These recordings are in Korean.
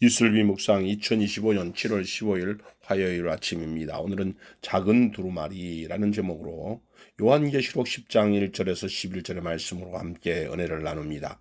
이슬비 묵상 2025년 7월 15일 화요일 아침입니다. 오늘은 작은 두루마리라는 제목으로 요한계시록 10장 1절에서 11절의 말씀으로 함께 은혜를 나눕니다.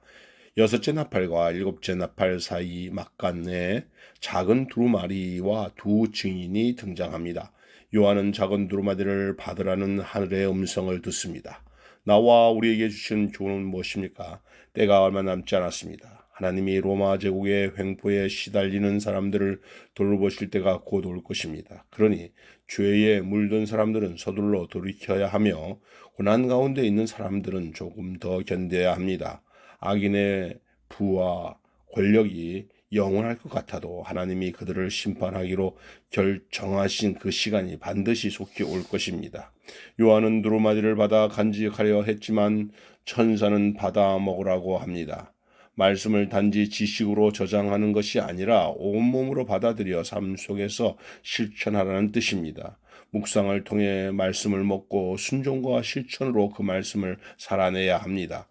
여섯째 나팔과 일곱째 나팔 사이 막간에 작은 두루마리와 두 증인이 등장합니다. 요한은 작은 두루마리를 받으라는 하늘의 음성을 듣습니다. 나와 우리에게 주신 교훈은 무엇입니까? 때가 얼마 남지 않았습니다. 하나님이 로마 제국의 횡포에 시달리는 사람들을 돌보실 때가 곧 올 것입니다. 그러니 죄에 물든 사람들은 서둘러 돌이켜야 하며 고난 가운데 있는 사람들은 조금 더 견뎌야 합니다. 악인의 부와 권력이 영원할 것 같아도 하나님이 그들을 심판하기로 결정하신 그 시간이 반드시 속히 올 것입니다. 요한은 두루마리를 받아 간직하려 했지만 천사는 받아 먹으라고 합니다. 말씀을 단지 지식으로 저장하는 것이 아니라 온몸으로 받아들여 삶 속에서 실천하라는 뜻입니다. 묵상을 통해 말씀을 먹고 순종과 실천으로 그 말씀을 살아내야 합니다.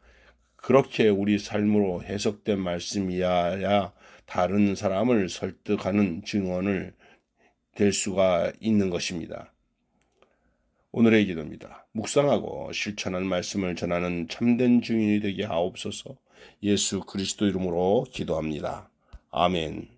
그렇게 우리 삶으로 해석된 말씀이어야 다른 사람을 설득하는 증언을 될 수가 있는 것입니다. 오늘의 기도입니다. 묵상하고 실천한 말씀을 전하는 참된 증인이 되게 하옵소서 예수 그리스도 이름으로 기도합니다. 아멘.